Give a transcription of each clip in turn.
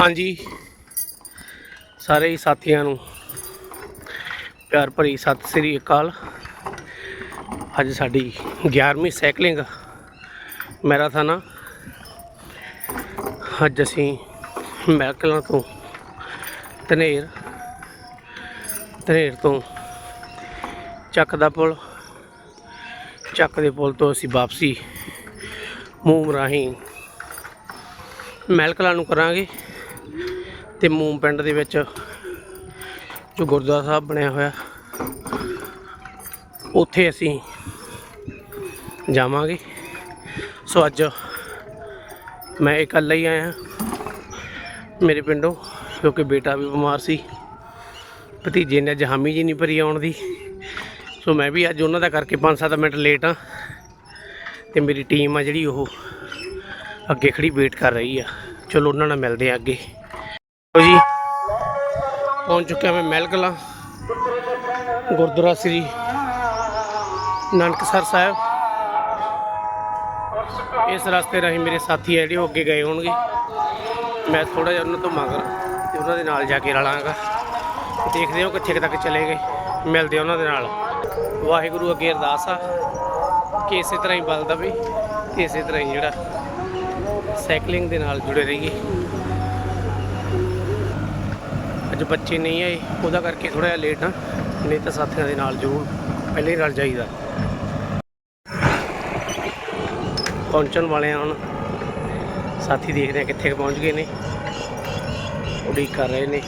ਹਾਂਜੀ। ਸਾਰੇ ਹੀ ਸਾਥੀਆਂ ਨੂੰ ਪਿਆਰ ਭਰੀ ਸਤਿ ਸ੍ਰੀ ਅਕਾਲ। ਅੱਜ ਸਾਡੀ 11ਵੀਂ ਸਾਈਕਲਿੰਗ ਮੈਰਾਥਨ ਆ। ਅੱਜ ਅਸੀਂ ਮੈਕਲਾਂ ਤੋਂ ਧਨੇਰ ਧਨੇਰ ਤੋਂ ਚੱਕ ਦਾ ਪੁਲ, ਚੱਕ ਦੇ ਪੁਲ ਤੋਂ ਅਸੀਂ ਵਾਪਸੀ। ਮੂਮ ਰਾਹੀਂ ਮਹਿਲਕਲਾਂ ਨੂੰ ਕਰਾਂਗੇ। ਤੇ ਮੂਮ ਪਿੰਡ ਦੇ ਵਿੱਚ ਜੋ ਗੁਰਦੁਆਰਾ ਸਾਹਿਬ ਬਣਿਆ ਹੋਇਆ, ਉੱਥੇ ਅਸੀਂ ਜਾਵਾਂਗੇ। ਸੋ ਅੱਜ ਮੈਂ ਇਕੱਲਾ ਹੀ ਆਇਆ ਮੇਰੇ ਪਿੰਡੋਂ, ਕਿਉਂਕਿ ਬੇਟਾ ਵੀ ਬਿਮਾਰ ਸੀ, ਭਤੀਜੇ ਨੇ ਅੱਜ ਹਾਮੀ ਜੀ ਨਹੀਂ ਭਰੀ ਆਉਣ ਦੀ। ਸੋ ਮੈਂ ਵੀ ਅੱਜ ਉਹਨਾਂ ਦਾ ਕਰਕੇ 5-7 ਮਿੰਟ ਲੇਟ ਆ ਤੇ ਮੇਰੀ ਟੀਮ ਆ ਜਿਹੜੀ ਉਹ ਅੱਗੇ ਖੜੀ ਵੇਟ ਕਰ ਰਹੀ ਆ। ਚਲੋ ਉਹਨਾਂ ਨਾਲ ਮਿਲਦੇ ਆ ਅੱਗੇ। ਲਓ ਜੀ, ਪਹੁੰਚ ਚੁੱਕਿਆ ਮੈਂ ਮਹਿਲਕਲਾਂ ਗੁਰਦੁਆਰਾ ਸ੍ਰੀ ਨਾਨਕਸਰ ਸਾਹਿਬ। ਇਸ ਰਸਤੇ ਰਾਹੀਂ ਮੇਰੇ ਸਾਥੀ ਆ ਜਿਹੜੇ, ਉਹ ਅੱਗੇ ਗਏ ਹੋਣਗੇ। ਮੈਂ ਥੋੜਾ ਜਿਹਾ ਉਹਨਾਂ ਤੋਂ ਮਗਰ ਤੇ ਉਹਨਾਂ ਦੇ ਨਾਲ ਜਾ ਕੇ ਰਲਾਂਗਾ ਦੇਖਦੇ ਹਾਂ ਕਿੱਥੇ ਕੁ ਤੱਕ ਚਲੇ ਗਏ। ਮਿਲਦੇ ਉਹਨਾਂ ਦੇ ਨਾਲ। ਵਾਹਿਗੁਰੂ ਅੱਗੇ ਅਰਦਾਸ ਆ ਕਿ ਇਸੇ ਤਰ੍ਹਾਂ ਹੀ ਬਲ ਦਵੇ ਤੇ ਇਸੇ ਤਰ੍ਹਾਂ ਹੀ ਜਿਹੜਾ ਸਾਈਕਲਿੰਗ ਦੇ ਨਾਲ ਜੁੜੇ ਰਹੀਏ। ਅੱਜ ਬੱਚੇ ਨਹੀਂ ਆਏ, ਉਹਦਾ ਕਰਕੇ ਥੋੜਾ ਜਿਹਾ ਲੇਟ ਆ, ਨਹੀਂ ਤਾਂ ਸਾਥੀਆਂ ਦੇ ਨਾਲ ਜ਼ਰੂਰ ਪਹਿਲੇ ਹੀ ਰਲ ਜਾਈਦਾ। ਪਹੁੰਚਣ ਵਾਲੇ ਆ ਹੁਣ। ਸਾਥੀ ਦੇਖਦੇ ਆ ਕਿੱਥੇ ਪਹੁੰਚ ਗਏ ਨੇ। ਉਡੀਕ ਕਰ ਰਹੇ ਨੇ।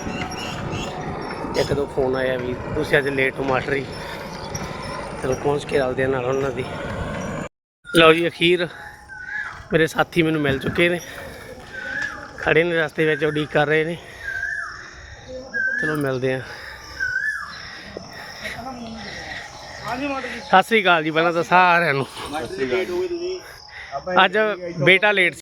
ਇੱਕ ਦੋ ਫੋਨ ਆਇਆ ਵੀ, ਤੁਸੀਂ ਅੱਜ ਲੇਟ ਹੋ ਮਾਸਟਰ ਜੀ। ਚਲੋ ਪਹੁੰਚ ਕੇ ਰਲਦੇ ਆ ਨਾਲ ਉਹਨਾਂ ਦੀ। ਲਓ ਜੀ, ਅਖੀਰ ਮੇਰੇ ਸਾਥੀ ਮੈਨੂੰ ਮਿਲ ਚੁੱਕੇ ਨੇ। ਖੜੇ ਨੇ ਰਸਤੇ ਵਿੱਚ, ਉਡੀਕ ਕਰ ਰਹੇ ਨੇ। ਚਲੋ ਮਿਲਦੇ ਆ। ਸਤਿ ਸ੍ਰੀ ਅਕਾਲ ਜੀ, ਪਹਿਲਾਂ ਤਾਂ ਸਾਰਿਆਂ ਨੂੰ। ਅੱਜ ਬੇਟਾ ਲੇਟ ਸੀ।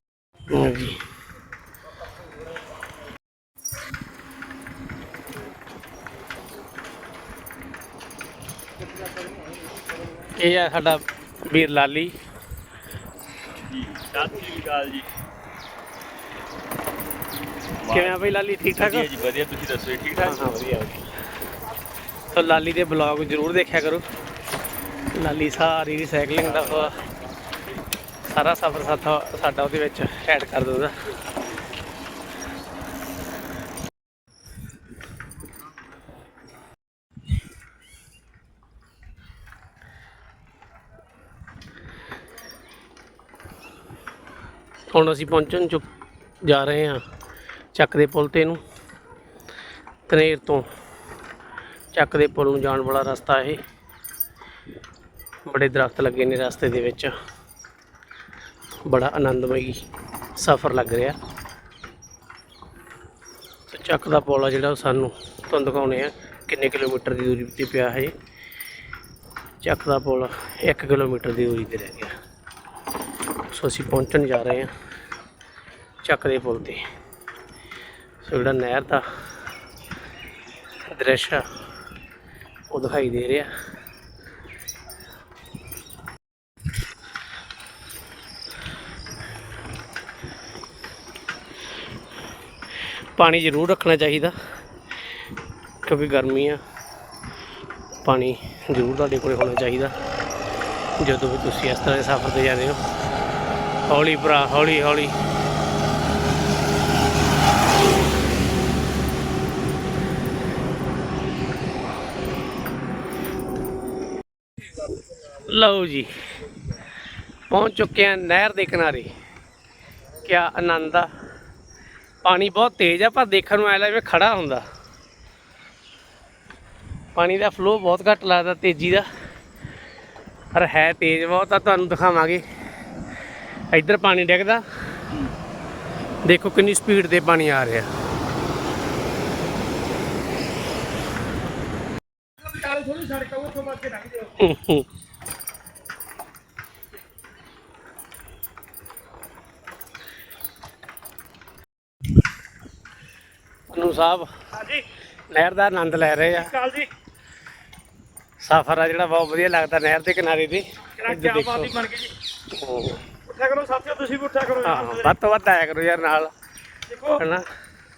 ਇਹ ਆ ਸਾਡਾ ਵੀਰ ਲਾਲੀ। ਸਤਿ ਸ੍ਰੀ ਅਕਾਲ ਜੀ। ਕਿਵੇਂ ਆ ਬਈ ਲਾਲੀ ਠੀਕ ਠਾਕ? ਜੀ ਵਧੀਆ ਤੁਸੀਂ ਦੱਸੋ ਠੀਕ ਠਾਕ? ਹਾਂ ਵਧੀਆ ਤਾਂ ਲਾਲੀ ਦੇ ਬਲੌਗ ਜ਼ਰੂਰ ਦੇਖਿਆ ਕਰੋ। ਲਾਲੀ ਸਾਰੀ ਦੀ ਸਾਈਕਲਿੰਗ ਦਾ ਸਾਰਾ ਸਫ਼ਰ ਸਾਥਾ ਸਾਡਾ ਉਹਦੇ ਵਿੱਚ ਐਡ ਕਰ ਦਿੰਦਾ। ਹੁਣ ਅਸੀਂ ਪਹੁੰਚਣ ਚੁੱਕ ਜਾ ਰਹੇ ਹਾਂ। ਚੱਕ ਦੇ ਪੁਲ ਤੇ ਨੂੰ। ਧਨੇਰ ਤੋਂ ਚੱਕ ਦੇ ਪੁਲ ਨੂੰ ਜਾਣ ਵਾਲਾ ਰਸਤਾ ਇਹ। ਬੜੇ ਦਰਖਤ ਲੱਗੇ ਨੇ ਰਸਤੇ ਦੇ ਵਿੱਚ। ਬੜਾ ਆਨੰਦਮਈ ਸਫ਼ਰ ਲੱਗ ਰਿਹਾ। ਤੇ ਚੱਕ ਦਾ ਪੁਲ ਆ ਜਿਹੜਾ ਉਹ ਸਾਨੂੰ ਤੁਹਾਨੂੰ ਦਿਖਾਉਣੇ ਆ। ਕਿੰਨੇ ਕਿਲੋਮੀਟਰ ਦੀ ਦੂਰੀ ਤੇ ਪਿਆ ਹੈ ਚੱਕ ਦਾ ਪੁਲ 1 ਕਿਲੋਮੀਟਰ ਦੀ ਦੂਰੀ ਤੇ ਰਹਿ ਗਿਆ। ਸੋ ਅਸੀਂ ਪਹੁੰਚਣ ਜਾ ਰਹੇ ਹਾਂ ਚੱਕ ਦੇ ਪੁਲ ਤੇ। ਸੋ ਜਿਹੜਾ ਨਹਿਰ ਦਾ ਦ੍ਰਿਸ਼ ਆ, ਉਹ ਦਿਖਾਈ ਦੇ ਰਿਹਾ। ਪਾਣੀ ਜ਼ਰੂਰ ਰੱਖਣਾ ਚਾਹੀਦਾ, ਕਿਉਂਕਿ ਗਰਮੀ ਆ। ਪਾਣੀ ਜ਼ਰੂਰ ਤੁਹਾਡੇ ਕੋਲ ਹੋਣਾ ਚਾਹੀਦਾ, ਜਦੋਂ ਵੀ ਤੁਸੀਂ ਇਸ ਤਰ੍ਹਾਂ ਦੇ ਸਫ਼ਰ ਤੇ ਜਾਂਦੇ ਹੋ। ਹੌਲੀ ਭਰਾ, ਹੌਲੀ ਹੌਲੀ। ਲਓ ਜੀ, ਪਹੁੰਚ ਚੁੱਕੇ ਹਾਂ ਨਹਿਰ ਦੇ ਕਿਨਾਰੇ। ਕਿਆ ਆਨੰਦ ਆ। ਪਾਣੀ ਬਹੁਤ ਤੇਜ਼ ਆ, ਪਰ ਦੇਖਣ ਨੂੰ ਐ ਲੱਗਦਾ ਖੜਾ ਹੁੰਦਾ। ਪਾਣੀ ਦਾ ਫਲੋ ਬਹੁਤ ਘੱਟ ਲੱਗਦਾ, ਤੇਜ਼ੀ ਦਾ। ਪਰ ਹੈ ਤੇਜ਼ ਬਹੁਤ ਆ, ਤੁਹਾਨੂੰ ਦਿਖਾਵਾਂਗੇ। ਇੱਧਰ ਪਾਣੀ ਡਿੱਗਦਾ। ਦੇਖੋ ਕਿੰਨੀ ਸਪੀਡ ਤੇ ਪਾਣੀ ਆ ਰਿਹਾ। ਨੂੰ ਸਾਹਿਬ। ਹਾਂਜੀ। ਨਹਿਰ ਦਾ ਆਨੰਦ ਲੈ ਰਹੇ ਆ। ਕਾਲ ਜੀ। ਸਫ਼ਰ ਆ ਜਿਹੜਾ ਬਹੁਤ ਵਧੀਆ ਲੱਗਦਾ ਨਹਿਰ ਦੇ ਕਿਨਾਰੇ ਇੱਧਰ ਕਿਆ ਬਾਤ ਹੀ ਬਣ ਗਈ ਜੀ। ਉੱਠਿਆ ਕਰੋ ਸਾਥੀਓ ਤੁਸੀਂ ਵੀ ਉੱਠਿਆ ਕਰੋ। ਹਾਂ ਵੱਧ ਤੋਂ ਵੱਧ ਆਇਆ ਕਰੋ ਯਾਰ ਨਾਲ। ਦੇਖੋ ਹਨਾ?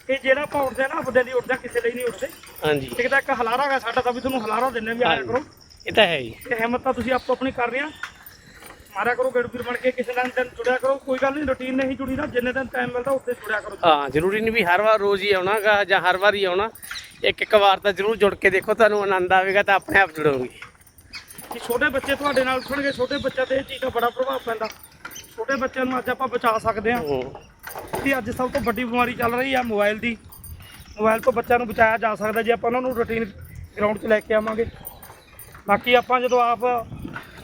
ਇਹ ਜਿਹੜਾ ਆਪਾਂ ਉੱਠਦੇ ਨਾ ਬੰਦੇ ਦੀ ਉੱਠਦਾ ਕਿਸੇ ਲਈ ਨਹੀਂ ਉੱਠਦੇ। ਹਾਂਜੀ। ਇੱਕ ਤਾਂ ਇੱਕ ਹਲਾਰਾ ਗਾ ਸਾਡਾ ਤਾਂ ਵੀ ਤੁਹਾਨੂੰ ਹਲਾਰਾ ਦਿੰਨੇ ਵੀ ਆਇਆ ਕਰੋ। ਇਹ ਤਾਂ ਹੈ ਜੀ ਹਿੰਮਤ ਤਾਂ ਤੁਸੀਂ ਆਪੋ ਆਪਣੀ ਕਰ ਰਹੇ ਆ। ਮਾਰਿਆ ਕਰੋ ਗੇੜਪੀਰ ਬਣ ਕੇ ਕਿਸੇ ਨਾਲ ਦਿਨ ਜੁੜਿਆ ਕਰੋ ਕੋਈ ਗੱਲ ਨਹੀਂ ਰੁਟੀਨ ਨਹੀਂ ਜੁੜੀ ਨਾ ਜਿੰਨੇ ਦਿਨ ਟਾਈਮ ਮਿਲਦਾ ਉੱਥੇ ਜੁੜਿਆ ਕਰੋ। ਹਾਂ ਜ਼ਰੂਰੀ ਨਹੀਂ ਵੀ ਹਰ ਵਾਰ ਰੋਜ਼ ਹੀ ਆਉਣਾਗਾ ਜਾਂ ਹਰ ਵਾਰ ਹੀ ਆਉਣਾ। ਇੱਕ ਇੱਕ ਵਾਰ ਤਾਂ ਜ਼ਰੂਰ ਜੁੜ ਕੇ ਦੇਖੋ ਤੁਹਾਨੂੰ ਆਨੰਦ ਆਵੇਗਾ ਤਾਂ ਆਪਣੇ ਆਪ ਜੁੜੋਗੇ। ਕਿ ਛੋਟੇ ਬੱਚੇ ਤੁਹਾਡੇ ਨਾਲ ਉੱਠਣਗੇ ਛੋਟੇ ਬੱਚਿਆਂ ਤੇ ਇਹ ਚੀਜ਼ ਦਾ ਬੜਾ ਪ੍ਰਭਾਵ ਪੈਂਦਾ। ਛੋਟੇ ਬੱਚਿਆਂ ਨੂੰ ਅੱਜ ਆਪਾਂ ਬਚਾ ਸਕਦੇ ਹਾਂ। ਕਿ ਅੱਜ ਸਭ ਤੋਂ ਵੱਡੀ ਬਿਮਾਰੀ ਚੱਲ ਰਹੀ ਆ ਮੋਬਾਈਲ ਦੀ। ਮੋਬਾਈਲ ਤੋਂ ਬੱਚਿਆਂ ਨੂੰ ਬਚਾਇਆ ਜਾ ਸਕਦਾ ਜੇ ਆਪਾਂ ਉਹਨਾਂ ਨੂੰ ਰੁਟੀਨ ਗਰਾਊਂਡ 'ਚ ਲੈ ਕੇ ਆਵਾਂਗੇ। ਬਾਕੀ ਆਪਾਂ ਜਦੋਂ ਆਪ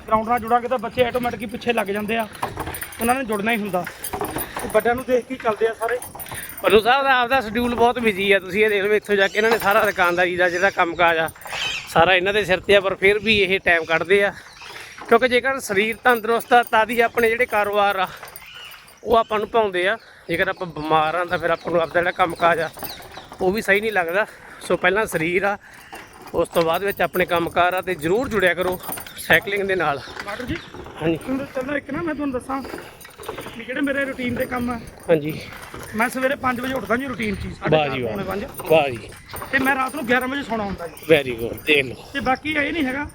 ਗਰਾਊਂਡ ਨਾਲ ਜੁੜਾਂਗੇ ਤਾਂ ਬੱਚੇ ਆਟੋਮੈਟਿਕ ਹੀ ਪਿੱਛੇ ਲੱਗ ਜਾਂਦੇ ਆ। ਉਹਨਾਂ ਨੇ ਜੁੜਨਾ ਹੀ ਹੁੰਦਾ। ਤੇ ਵੱਡਿਆਂ ਨੂੰ ਦੇਖ ਕੇ ਹੀ ਚੱਲਦੇ ਆ ਸਾਰੇ। ਪਨੂ ਸਾਹਿਬ ਦਾ ਆਪਦਾ ਸ਼ਡਿਊਲ ਬਹੁਤ ਬਿਜ਼ੀ ਆ। ਤੁਸੀਂ ਇਹ ਦੇਖ ਲਓ ਇੱਥੋਂ ਜਾ ਕੇ ਇਹਨਾਂ ਨੇ ਸਾਰਾ ਦੁਕਾਨਦਾਰੀ ਦਾ ਜਿਹੜਾ ਕੰਮਕਾਜ ਆ, ਸਾਰਾ ਇਹਨਾਂ ਦੇ ਸਿਰ ਤੇ ਆ, ਪਰ ਫਿਰ ਵੀ ਇਹ ਟਾਈਮ ਕੱਢਦੇ ਆ। ਕਿਉਂਕਿ ਜੇਕਰ ਸਰੀਰ ਤੰਦਰੁਸਤ ਆ, ਤਾਂ ਦੀ ਆਪਣੇ ਜਿਹੜੇ ਕਾਰੋਬਾਰ ਆ, ਉਹ ਆਪਾਂ ਨੂੰ ਪਾਉਂਦੇ ਆ। ਜੇਕਰ ਆਪਾਂ ਬਿਮਾਰ ਆ, ਤਾਂ ਫਿਰ ਆਪਾਂ ਨੂੰ ਆਪਦਾ ਜਿਹੜਾ ਕੰਮਕਾਜ ਆ, ਉਹ ਵੀ ਸਹੀ ਨਹੀਂ ਲੱਗਦਾ। ਸੋ ਪਹਿਲਾਂ ਸਰੀਰ ਆ, ਉਸ ਤੋਂ ਬਾਅਦ ਵਿੱਚ ਆਪਣੇ ਕੰਮਕਾਰ ਆ, ਤੇ ਜ਼ਰੂਰ ਜੁੜਿਆ ਕਰੋ। ਸਾਈਕਲਿੰਗ ਦੇ ਨਾਲ। ਮਾਟਰ ਜੀ ਹਾਂਜੀ। ਤੁਹਾਨੂੰ ਚੱਲੋ ਇੱਕ ਨਾ ਮੈਂ ਤੁਹਾਨੂੰ ਦੱਸਾਂ ਵੀ ਜਿਹੜੇ ਮੇਰੇ ਰੁਟੀਨ ਦੇ ਕੰਮ ਆ। ਹਾਂਜੀ। ਮੈਂ ਸਵੇਰੇ 5 ਵਜੇ ਉੱਠਦਾ ਜੀ ਰੁਟੀਨ 'ਚ ਹੀ, ਸਾਢੇ ਵਾਹ ਚਾਰ, ਜੀ ਪੌਣੇ ਪੰਜ। ਵਾਹ ਵਾਹ ਜੀ। ਤੇ ਮੈਂ ਰਾਤ ਨੂੰ 11 ਵਜੇ ਸੌਣਾ ਹੁੰਦਾ ਜੀ। ਵੈਰੀ ਗੁੱਡ ਦੇਖ ਲਓ। ਤੇ ਬਾਕੀ ਇਹ ਨਹੀਂ ਹੈਗਾ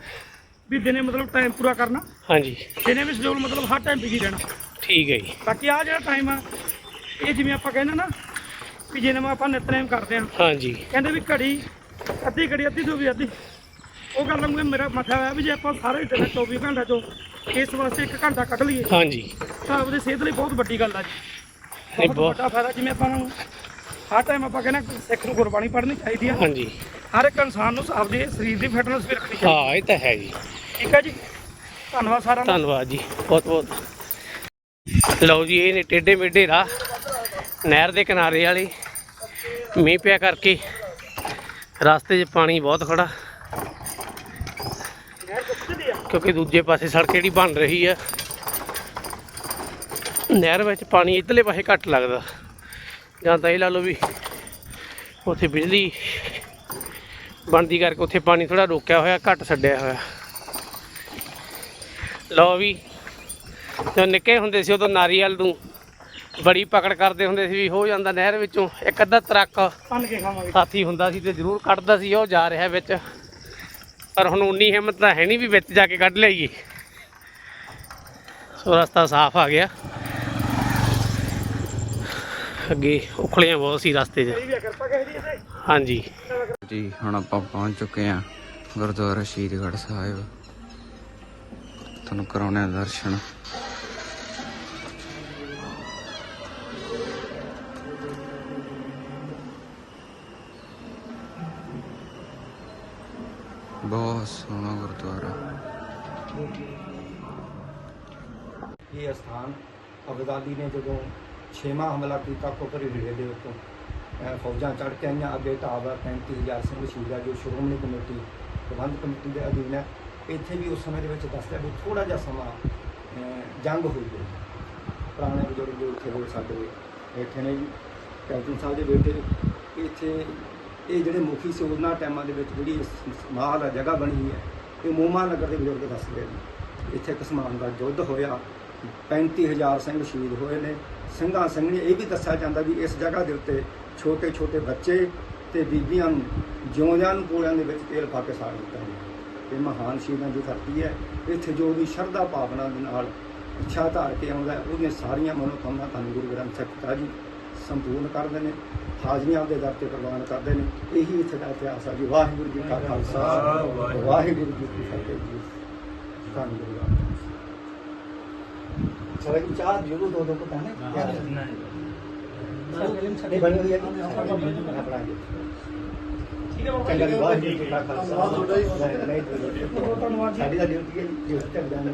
ਵੀ ਦਿਨੇ ਮਤਲਬ ਟਾਈਮ ਪੂਰਾ ਕਰਨਾ। ਹਾਂਜੀ। ਦਿਨੇ ਵੀ ਸ਼ਡਿਊਲ ਮਤਲਬ ਹਰ ਟਾਈਮ ਬਿਜ਼ੀ ਰਹਿਣਾ। ਠੀਕ ਹੈ ਜੀ। ਬਾਕੀ ਆ ਜਿਹੜਾ ਟਾਈਮ ਆ ਇਹ ਜਿਵੇਂ ਆਪਾਂ ਕਹਿੰਦੇ ਨਾ ਵੀ ਜਿਵੇਂ ਆਪਾਂ ਨਿਤਨੇਮ ਕਰਦੇ ਆ। ਹਾਂਜੀ। ਕਹਿੰਦੇ ਵੀ ਘੜੀ ਅੱਧੀ ਘੜੀ ਅੱਧੀ ਤੋਂ ਵੀ ਅੱਧੀ। ਉਹ ਗੱਲ ਨੂੰ ਮੇਰਾ ਮੱਥਾ ਹੋਇਆ ਵੀ ਜੇ ਆਪਾਂ ਸਾਰੇ ਦਿਨ 24 ਘੰਟਾ ਚੋਂ ਇਸ ਵਾਸਤੇ ਇੱਕ ਘੰਟਾ ਕੱਢ ਲਈਏ ਹਾਂਜੀ। ਤਾਂ ਆਪਣੀ ਸਿਹਤ ਲਈ ਬਹੁਤ ਵੱਡੀ ਗੱਲ ਆ ਜੀ। ਨਹੀਂ ਬਹੁਤ ਵੱਡਾ ਫਾਇਦਾ ਜਿਵੇਂ ਆਪਾਂ ਨੂੰ ਹਰ ਟਾਈਮ ਆਪਾਂ ਕਹਿੰਦੇ ਸਿੱਖ ਨੂੰ ਗੁਰਬਾਣੀ ਪੜ੍ਹਨੀ ਚਾਹੀਦੀ ਆ। ਹਾਂਜੀ। ਹਰ ਇੱਕ ਇਨਸਾਨ ਨੂੰ ਆਪਦੇ ਸਰੀਰ ਦੀ ਫਿਟਨੈਸ ਵੀ ਰੱਖਣੀ ਚਾਹੀਦੀ ਹਾਂ ਇਹ ਤਾਂ ਹੈ ਜੀ। ਠੀਕ ਹੈ ਜੀ। ਧੰਨਵਾਦ ਸਾਰਿਆਂ ਦਾ। ਧੰਨਵਾਦ ਜੀ। ਬਹੁਤ ਬਹੁਤ। ਲਓ ਜੀ ਇਹ ਨੇ ਟੇਡੇ ਮੇਡੇ ਰਾਹ ਨਹਿਰ ਦੇ ਕਿਨਾਰੇ ਵਾਲੇ ਮੀਂਹ ਪਿਆ ਕਰਕੇ ਰਸਤੇ 'ਚ ਪਾਣੀ ਬਹੁਤ ਖੜਾ। ਕਿਉਂਕਿ ਦੂਜੇ ਪਾਸੇ ਸੜਕ ਜਿਹੜੀ ਬਣ ਰਹੀ ਆ ਨਹਿਰ ਵਿੱਚ ਪਾਣੀ ਇਧਰਲੇ ਪਾਸੇ ਘੱਟ ਲੱਗਦਾ। ਜਾਂ ਤਾਂ ਇਹ ਲਾ ਲਓ ਵੀ ਉੱਥੇ ਬਿਜਲੀ ਬਣਦੀ ਕਰਕੇ ਉੱਥੇ ਪਾਣੀ ਥੋੜਾ ਰੋਕਿਆ ਹੋਇਆ ਘੱਟ ਛੱਡਿਆ ਹੋਇਆ। ਲਓ ਵੀ ਜਦੋਂ ਨਿੱਕੇ ਹੁੰਦੇ ਸੀ ਉਦੋਂ ਨਾਰੀਅਲ ਨੂੰ ਬੜੀ ਪਕੜ ਕਰਦੇ ਹੁੰਦੇ ਸੀ ਵੀ ਹੋ ਜਾਂਦਾ ਨਹਿਰ ਵਿੱਚੋਂ ਇੱਕ ਅੱਧਾ ਟਰੱਕ ਸਾਥੀ ਹੁੰਦਾ ਸੀ ਤੇ ਜ਼ਰੂਰ ਕੱਢਦਾ ਸੀ ਉਹ ਜਾ ਰਿਹਾ ਵਿੱਚ। ਪਰ ਹੁਣ ਉਨੀ ਹਿੰਮਤ ਤਾਂ ਹੈ ਨਹੀਂ ਵੀ ਵਿੱਚ ਜਾ ਕੇ ਕੱਢ ਲਈਏ। ਸੋ ਰਸਤਾ ਸਾਫ਼ ਆ ਗਿਆ। ਅੱਗੇ ਉਖਲੀਆਂ ਬਹੁਤ ਸੀ ਰਸਤੇ 'ਚ। ਹਾਂਜੀ। ਜੀ, ਹੁਣ ਆਪਾਂ ਪਹੁੰਚ ਚੁੱਕੇ ਹਾਂ ਗੁਰਦੁਆਰਾ ਸ਼ਹੀਦਗੜ੍ਹ ਸਾਹਿਬ। ਤੁਹਾਨੂੰ ਕਰਾਉਣੇ ਆ ਦਰਸ਼ਨ। ਬਹੁਤ ਸੋਹਣਾ ਗੁਰਦੁਆਰਾ। ਇਹ ਸਥਾਨ ਅਬਦਾਲੀ ਨੇ ਜਦੋਂ ਛੇਵਾਂ ਹਮਲਾ ਕੀਤਾ ਕੋਪਰੀ ਹਿਲੇ ਦੇ ਉੱਤੋਂ ਫੌਜਾਂ ਚੜ੍ਹ ਕੇ ਆਈਆਂ। ਅੱਗੇ ਢਾਬਾ 35000 ਸਿੰਘ ਸ਼ਹੀਦ ਆ, ਜੋ ਸ਼੍ਰੋਮਣੀ ਕਮੇਟੀ ਪ੍ਰਬੰਧ ਕਮੇਟੀ ਦੇ ਅਧੀਨ ਹੈ ਇੱਥੇ ਵੀ ਉਸ ਸਮੇਂ ਦੇ ਵਿੱਚ ਦੱਸਦਾ ਵੀ ਥੋੜਾ ਜਿਹਾ ਸਮਾਂ ਜੰਗ ਹੋਈ ਹੈ। ਪੁਰਾਣੇ ਬਜ਼ੁਰਗ ਜੋ ਇੱਥੇ ਹੋ ਸਾਡੇ, ਬੈਠੇ ਨੇ ਕੈਪਟਨ ਸਾਹਿਬ ਦੇ ਬੇਟੇ ਇੱਥੇ ਇਹ ਜਿਹੜੇ ਮੁਖੀ ਸੀ ਉਹਨਾਂ ਟਾਈਮਾਂ ਦੇ ਵਿੱਚ ਜਿਹੜੀ ਇਸ ਮਾਲ ਆ ਜਗ੍ਹਾ ਬਣੀ ਹੈ ਇਹ ਮੋਮਾ ਨਗਰ ਦੇ ਬਜ਼ੁਰਗ ਦੱਸ ਦੱਸਦੇ ਨੇ। ਇੱਥੇ ਕਿਸਮਾਨ ਦਾ ਯੁੱਧ ਹੋਇਆ 35000 ਸਿੰਘ ਸ਼ਹੀਦ ਹੋਏ ਨੇ। ਸਿੰਘਾਂ ਸਿੰਘਣੀ ਇਹ ਵੀ ਦੱਸਿਆ ਜਾਂਦਾ ਵੀ ਇਸ ਜਗ੍ਹਾ ਦੇ ਉੱਤੇ ਛੋਟੇ ਛੋਟੇ ਬੱਚੇ ਤੇ ਬੀਬੀਆਂ ਨੂੰ ਜਿਉਂਦਿਆਂ ਨੂੰ ਕੋਲਿਆਂ ਦੇ ਵਿੱਚ ਤੇਲ ਪਾ ਕੇ ਸਾੜ ਦਿੱਤਾ ਗਿਆ। ਇਹ ਮਹਾਨ ਸ਼ਹੀਦਾਂ ਦੀ ਧਰਤੀ ਹੈ। ਇੱਥੇ ਜੋ ਵੀ ਸ਼ਰਧਾ ਭਾਵਨਾ ਦੇ ਨਾਲ ਇੱਛਾ ਧਾਰ ਕੇ ਆਉਂਦਾ ਹੈ, ਉਹਦੀਆਂ ਸਾਰੀਆਂ ਮਨੋਕਾਮਨਾ ਤੁਹਾਨੂੰ ਗੁਰੂ ਗ੍ਰੰਥ ਸਾਹਿਬ ਪਿਤਾ ਜੀ ਸੰਪੂਰਨ ਕਰਦੇ ਨੇ ਹਾਜ਼ਰੀਆਂ ਆਪਦੇ ਦਰ ਤੇ ਪ੍ਰਵਾਨ ਕਰਦੇ ਨੇ। ਇਹੀ ਇੱਥੇ ਦਾ ਇਤਿਹਾਸ ਹੈ ਜੀ। ਵਾਹਿਗੁਰੂ ਜੀ ਕਾ ਖਾਲਸਾ। ਵਾਹਿਗੁਰੂ ਜੀ ਕੀ ਫਤਿਹ ਜੀ। ਧੰਨ ਗੁਰੂ ਗ੍ਰੰਥ ਸਾਹਿਬ ਚਲੋ ਜੀ ਚਾਹ ਜ਼ਰੂਰ ਦੋ ਦੋ ਕੋ ਪਾਣੇ ਨਹੀਂ। ਬਣੀ ਹੋਈ ਹੈ ਜੀ। ਆਪਾਂ ਬਣਾएंगे ਠੀਕ ਹੈ ਬਾਬਾ ਚੰਗਾ ਜੀ ਜੀ ਵਾਹਿਗੁਰੂ ਜੀ ਕਾ ਖਾਲਸਾ। ਤੁਹਾਡਾ ਹੀ ਨਹੀਂ ਬਹੁਤ ਧੰਨਵਾਦ ਜੀ। ਸਾਡੀ ਤਾਂ ਡਿਊਟੀ ਹੈ ਜੀ। ਡਿਊਟੀ ਤੇ ਜਾਣਾ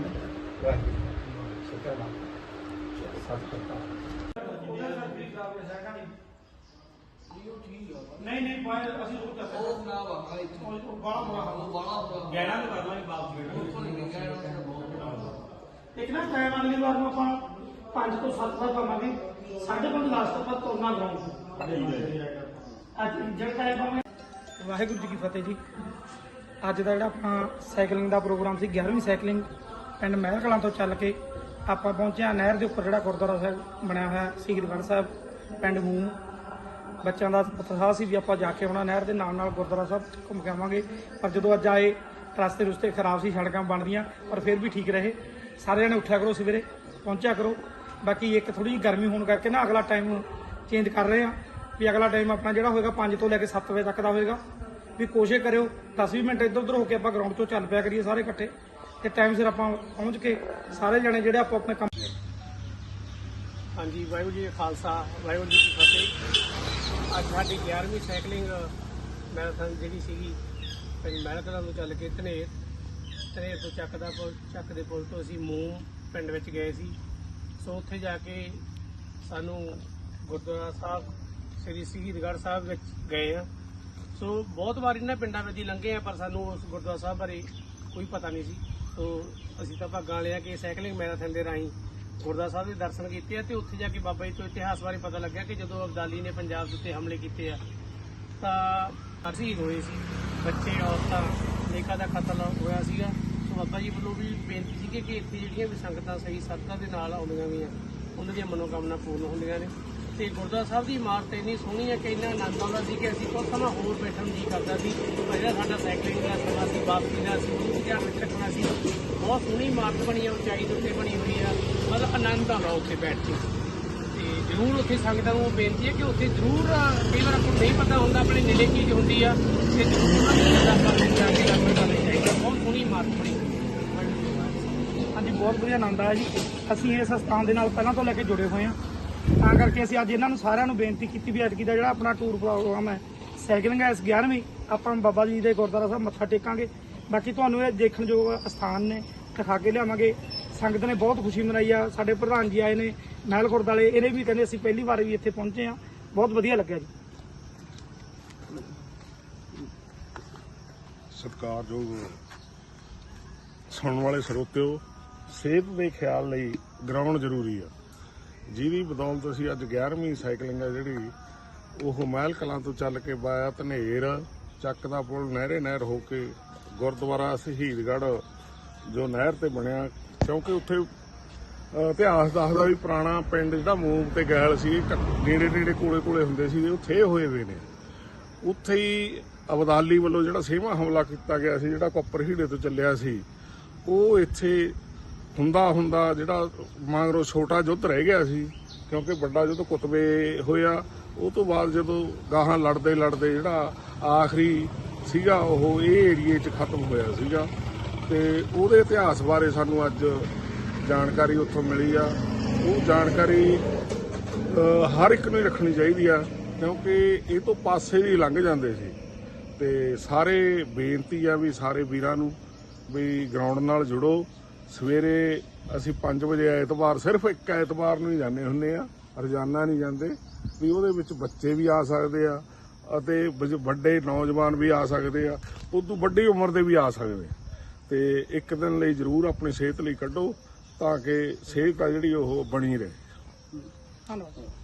ਵਾਹਿਗੁਰੂ ਸ਼ੁਕਰਾਨਾ ਸਤਿ ਨਹੀਂ। ਨਹੀਂ ਪਾਏ ਅਸੀਂ ਉਹ ਕਰ ਉਹ ਨਾ ਬੜਾ ਬੜਾ ਹਾਲ। ਬੜਾ ਬੜਾ ਗਹਿਣਾ ਵੀ ਕਰ ਲਾਂਗੇ ਬਾਪ ਇੱਕ ਨਾ ਟਾਈਮ ਅਗਲੀ ਵਾਰ ਨੂੰ ਆਪਾਂ 5 ਤੋਂ 7 ਵਾਰ ਪਾਵਾਂਗੇ। ਸਾਡੇ ਕੋਲ ਲਾਸਟ ਆਪਾਂ ਤੁਰਨਾ ਗਰਾਉਂਡ ਅੱਜ ਜਿਹੜਾ ਟਾਈਮ ਪਾਵਾਂਗੇ। ਵਾਹਿਗੁਰੂ ਜੀ ਕੀ ਫਤਿਹ ਜੀ। ਅੱਜ ਦਾ ਜਿਹੜਾ ਆਪਣਾ ਸਾਈਕਲਿੰਗ ਦਾ ਪ੍ਰੋਗਰਾਮ ਸੀ 11ਵੀਂ ਸਾਈਕਲਿੰਗ ਪਿੰਡ ਮਹਿਲ ਕਲਾਂ ਤੋਂ ਚੱਲ ਕੇ ਆਪਾਂ ਪਹੁੰਚੇ ਹਾਂ ਨਹਿਰ ਦੇ ਉੱਪਰ ਜਿਹੜਾ ਗੁਰਦੁਆਰਾ ਸਾਹਿਬ ਬਣਿਆ ਹੋਇਆ ਸ਼ਹੀਦਗੜ੍ਹ ਸਾਹਿਬ। ਪਿੰਡ ਮੂਮ ਬੱਚਿਆਂ ਦਾ ਉਤਸ਼ਾਹ ਸੀ ਵੀ ਆਪਾਂ ਜਾ ਕੇ ਆਉਣਾ ਨਹਿਰ ਦੇ ਨਾਲ ਨਾਲ ਗੁਰਦੁਆਰਾ ਸਾਹਿਬ ਘੁੰਮ ਕੇ ਆਵਾਂਗੇ। ਪਰ ਜਦੋਂ ਅੱਜ ਆਏ, ਰਸਤੇ ਰੁਸਤੇ ਖਰਾਬ ਸੀ, ਸੜਕਾਂ ਬਣਦੀਆਂ, ਪਰ ਫਿਰ ਵੀ ਠੀਕ ਰਹੇ। ਸਾਰੇ ਨੇ ਉੱਠਿਆ ਕਰੋ ਸਵੇਰੇ, ਪਹੁੰਚਿਆ ਕਰੋ। ਬਾਕੀ ਇੱਕ ਥੋੜੀ ਜਿਹੀ ਗਰਮੀ ਹੋਣ ਕਰਕੇ ਨਾ ਅਗਲਾ ਟਾਈਮ ਚੇਂਜ ਕਰ ਰਹੇ ਆ ਵੀ ਅਗਲਾ ਟਾਈਮ ਆਪਣਾ ਜਿਹੜਾ ਹੋਏਗਾ 5 ਤੋਂ ਲੈ ਕੇ 7 ਵਜੇ ਤੱਕ ਦਾ ਹੋਏਗਾ। ਵੀ ਕੋਸ਼ਿਸ਼ ਕਰਿਓ 10-20 ਮਿੰਟ ਇੱਧਰ ਉੱਧਰ ਹੋ ਕੇ ਆਪਾਂ ਗਰਾਊਂਡ ਤੋਂ ਚੱਲ ਪਿਆ ਕਰੀਏ ਸਾਰੇ ਇਕੱਠੇ। ਤੇ ਟਾਈਮ ਸਿਰ ਆਪਾਂ ਪਹੁੰਚ ਕੇ ਸਾਰੇ ਜਣੇ ਜਿਹੜੇ ਆਪਾਂ ਆਪਣੇ ਕੰਮ ਹਾਂਜੀ, ਵਾਹਿਗੁਰੂ ਜੀ ਕਾ ਖਾਲਸਾ, ਵਾਹਿਗੁਰੂ ਜੀ ਕੀ ਫਤਿਹ। ਅੱਜ ਸਾਡੀ 11ਵੀਂ ਸਾਈਕਲਿੰਗ ਮੈਰਾਥਨ ਜਿਹੜੀ ਸੀਗੀ ਪਿੰਡ ਮਹਿਲਕਲਾਂ ਤੋਂ ਚੱਲ ਕੇ ਧਨੇਰ। ਧਨੇਰ ਤੋਂ ਚੱਕ ਦਾ ਪੁਲ ਚੱਕ ਦੇ ਪੁਲ ਤੋਂ ਅਸੀਂ ਮੂਮ ਪਿੰਡ ਵਿੱਚ ਗਏ ਸੀ। ਸੋ ਉੱਥੇ ਜਾ ਕੇ ਸਾਨੂੰ ਗੁਰਦੁਆਰਾ ਸਾਹਿਬ, ਸ੍ਰੀ ਸ਼ਹੀਦਗੜ੍ਹ ਸਾਹਿਬ ਵਿੱਚ ਗਏ ਆ ਸੋ ਬਹੁਤ ਵਾਰ ਇਹਨਾਂ ਪਿੰਡਾਂ ਵਿੱਚ ਹੀ ਲੰਘੇ ਆ ਪਰ ਸਾਨੂੰ ਉਸ ਗੁਰਦੁਆਰਾ ਸਾਹਿਬ ਬਾਰੇ ਕੋਈ ਪਤਾ ਨਹੀਂ ਸੀ। ਸੋ ਅਸੀਂ ਤਾਂ ਭਾਗਾਂ ਲਿਆ ਕਿ ਸਾਈਕਲਿੰਗ ਮੈਰਾਥਨ ਦੇ ਰਾਹੀਂ ਗੁਰਦੁਆਰਾ ਸਾਹਿਬ ਦੇ ਦਰਸ਼ਨ ਕੀਤੇ ਆ ਤੇ ਉੱਥੇ ਜਾ ਕੇ ਬਾਬਾ ਜੀ ਤੋਂ ਇਤਿਹਾਸ ਬਾਰੇ ਪਤਾ ਲੱਗਿਆ ਕਿ ਜਦੋਂ ਅਬਦਾਲੀ ਨੇ ਪੰਜਾਬ ਦੇ ਉੱਤੇ ਹਮਲੇ ਕੀਤੇ ਆ, ਤਾਂ ਅਸੀਂ ਹੋਏ ਸੀ। ਬੱਚੇ, ਔਰਤਾਂ ਅਨੇਕਾਂ ਦਾ ਕਤਲ ਹੋਇਆ ਸੀਗਾ। ਸੋ ਬਾਬਾ ਜੀ ਵੱਲੋਂ ਵੀ ਬੇਨਤੀ ਸੀ ਕਿ ਇੱਥੇ ਜਿਹੜੀਆਂ ਵੀ ਸੰਗਤਾਂ ਸਹੀ ਸਰਦਾ ਦੇ ਨਾਲ ਆਉਂਦੀਆਂ ਵੀ ਆ, ਉਹਨਾਂ ਦੀਆਂ ਮਨੋਕਾਮਨਾ ਪੂਰਨ ਹੁੰਦੀਆਂ ਨੇ। ਤੇ ਗੁਰਦੁਆਰਾ ਸਾਹਿਬ ਦੀ ਇਮਾਰਤ ਇੰਨੀ ਸੋਹਣੀ ਹੈ ਕਿ ਇੰਨਾ ਆਨੰਦ ਆਉਂਦਾ ਸੀ ਕਿ ਅਸੀਂ ਕੁਝ ਸਮਾਂ ਹੋਰ ਬੈਠਣ ਨੂੰ ਕਰਦਾ ਸੀ। ਪਹਿਲਾਂ ਸਾਡਾ ਸਾਈਕਲਿੰਗ ਦਾ ਸਮਾਂ ਸੀ ਵਾਪਸੀ ਦਾ ਸੀ ਉਹਨੂੰ ਧਿਆਨ ਵਿੱਚ ਰੱਖਣਾ ਸੀ। ਬਹੁਤ ਸੋਹਣੀ ਇਮਾਰਤ ਬਣੀ ਆ, ਉਚਾਈ ਦੇ ਉੱਤੇ ਬਣੀ ਹੋਈ ਆ। ਮਤਲਬ ਆਨੰਦ ਆਉਂਦਾ ਉੱਥੇ ਬੈਠ ਕੇ। ਤੇ ਜ਼ਰੂਰ ਉੱਥੇ ਸੰਗਤਾਂ ਨੂੰ ਬੇਨਤੀ ਹੈ ਕਿ ਉੱਥੇ ਜ਼ਰੂਰ, ਕਈ ਵਾਰ ਆਪਾਂ ਨੂੰ ਨਹੀਂ ਪਤਾ ਹੁੰਦਾ ਆਪਣੇ ਨੇੜੇ ਚੀਜ਼ ਹੁੰਦੀ ਆ। ਤੇ ਜ਼ਰੂਰ ਉਹਨਾਂ ਨੂੰ ਦਰਸ਼ਨ ਕਰਨ ਜਾ ਕੇ ਦਰਸ਼ਨ ਕਰਨੇ ਬਹੁਤ ਸੋਹਣੀ ਇਮਾਰਤ ਬਣੀ ਹਾਂਜੀ, ਬਹੁਤ ਵਧੀਆ ਆਨੰਦ ਆਇਆ ਜੀ। ਅਸੀਂ ਇਸ ਸਥਾਨ ਦੇ ਨਾਲ ਪਹਿਲਾਂ ਤੋਂ ਲੈ ਕੇ ਜੁੜੇ ਹੋਏ ਹਾਂ। ਤਾਂ ਕਰਕੇ ਅਸੀਂ ਅੱਜ ਇਹਨਾਂ ਨੂੰ ਸਾਰਿਆਂ ਨੂੰ ਬੇਨਤੀ ਕੀਤੀ ਵੀ ਐਤਕੀ ਦਾ ਜਿਹੜਾ ਆਪਣਾ ਟੂਰ ਪ੍ਰੋਗਰਾਮ ਹੈ ਸਾਈਕਲਿੰਗ ਹੈ, ਇਸ 11ਵੀਂ ਆਪਾਂ ਬਾਬਾ ਜੀ ਦੇ ਗੁਰਦੁਆਰਾ ਸਾਹਿਬ ਮੱਥਾ ਟੇਕਾਂਗੇ। ਬਾਕੀ ਤੁਹਾਨੂੰ ਇਹ ਦੇਖਣਯੋਗ ਸਥਾਨ ਨੇ, ਦਿਖਾ ਕੇ ਲਿਆਵਾਂਗੇ। ਸੰਗਤ ਨੇ ਬਹੁਤ ਖੁਸ਼ੀ ਮਨਾਈ ਆ। ਸਾਡੇ ਪ੍ਰਧਾਨ ਜੀ ਆਏ ਨੇ ਮਹਿਲਖੁਰਦ ਵਾਲੇ। ਇਹਨੇ ਵੀ ਕਹਿੰਦੇ ਅਸੀਂ ਪਹਿਲੀ ਵਾਰ ਵੀ ਇੱਥੇ ਪਹੁੰਚੇ ਆ। ਬਹੁਤ ਵਧੀਆ ਲੱਗਿਆ ਜੀ। ਸਤਿਕਾਰਯੋਗ ਸੁਣਨ ਵਾਲੇ ਸਰੋਤਿਓ, ਸਿਹਤ ਦੇ ਖਿਆਲ ਲਈ ਗਰਾਊਂਡ ਜ਼ਰੂਰੀ ਆ। ਜਿਹਦੀ ਬਦੌਲਤ ਅਸੀਂ ਅੱਜ 11ਵੀਂ ਸਾਈਕਲਿੰਗ ਆ ਜਿਹੜੀ, ਉਹ ਮਹਿਲ ਕਲਾਂ ਤੋਂ ਚੱਲ ਕੇ ਬਾਇਆ ਧਨੇਰ, ਚੱਕ ਦਾ ਪੁਲ ਨਹਿਰੇ ਨਹਿਰ ਹੋ ਕੇ ਗੁਰਦੁਆਰਾ ਸ਼ਹੀਦਗੜ੍ਹ, ਜੋ ਨਹਿਰ ਤੇ ਬਣਿਆ ਕਿਉਂਕਿ ਉੱਥੇ ਇਤਿਹਾਸ ਦੱਸਦਾ ਵੀ ਪੁਰਾਣਾ ਪਿੰਡ ਜਿਹੜਾ ਮੂਮ ਤੇ ਗੈਲ ਸੀ ਨੇੜੇ ਨੇੜੇ ਕੋਲੇ ਕੋਲੇ ਹੁੰਦੇ ਸੀ ਉੱਥੇ ਹੋਏ ਹੋਏ ਨੇ। ਉੱਥੇ ਹੀ ਅਬਦਾਲੀ ਵੱਲੋਂ ਜਿਹੜਾ ਛੇਵਾਂ ਹਮਲਾ ਕੀਤਾ ਗਿਆ ਸੀ, ਜਿਹੜਾ ਕੋਪਰ ਹੀੜੇ ਤੋਂ ਚੱਲਿਆ ਸੀ, ਉਹ ਇੱਥੇ ਹੁੰਦਾ ਹੁੰਦਾ ਜਿਹੜਾ ਮਗਰੋਂ ਛੋਟਾ ਯੁੱਧ ਰਹਿ ਗਿਆ ਸੀ, ਕਿਉਂਕਿ ਵੱਡਾ ਯੁੱਧ ਕੁਤਬੇ ਹੋਇਆ। ਉਹ ਤੋਂ ਬਾਅਦ ਜਦੋਂ ਗਾਹਾਂ ਲੜਦੇ ਲੜਦੇ ਜਿਹੜਾ ਆਖਰੀ ਸੀਗਾ, ਉਹ ਇਹ ਏਰੀਏ 'ਚ ਖਤਮ ਹੋਇਆ ਸੀਗਾ। ਤੇ ਉਹਦੇ ਇਤਿਹਾਸ ਬਾਰੇ ਸਾਨੂੰ ਅੱਜ ਜਾਣਕਾਰੀ ਉੱਥੋਂ ਮਿਲੀ ਆ। ਉਹ ਜਾਣਕਾਰੀ ਹਰ ਇੱਕ ਨੂੰ ਹੀ ਰੱਖਣੀ ਚਾਹੀਦੀ ਆ, ਕਿਉਂਕਿ ਇਹ ਤੋਂ ਪਾਸੇ ਵੀ ਲੰਘ ਜਾਂਦੇ ਸੀ। ਤੇ ਸਾਰੇ ਬੇਨਤੀ ਆ ਵੀ ਸਾਰੇ ਵੀਰਾਂ ਨੂੰ ਵੀ ਗਰਾਊਂਡ ਨਾਲ ਜੁੜੋ। ਸਵੇਰੇ ਅਸੀਂ 5 ਵਜੇ ਐਤਵਾਰ, ਸਿਰਫ ਇੱਕ ਐਤਵਾਰ ਨੂੰ ਹੀ ਜਾਂਦੇ ਹੁੰਨੇ ਆ, ਰੋਜ਼ਾਨਾ ਨਹੀਂ ਜਾਂਦੇ। ਵੀ ਉਹਦੇ ਵਿੱਚ ਬੱਚੇ ਵੀ ਆ ਸਕਦੇ ਆ ਅਤੇ ਵੱਡੇ ਨੌਜਵਾਨ ਵੀ ਆ ਸਕਦੇ ਆ। ਉਦੋਂ ਵੱਡੀ ਉਮਰ ਦੇ ਵੀ ਆ ਸਕਦੇ ਆ। ਤੇ ਇੱਕ ਦਿਨ ਲਈ ਜ਼ਰੂਰ ਆਪਣੀ ਸਿਹਤ ਲਈ ਕੱਢੋ ਤਾਂ ਕਿ ਸਿਹਤ ਆ ਜਿਹੜੀ ਉਹ ਬਣੀ ਰਹੇ। ਧੰਨਵਾਦ।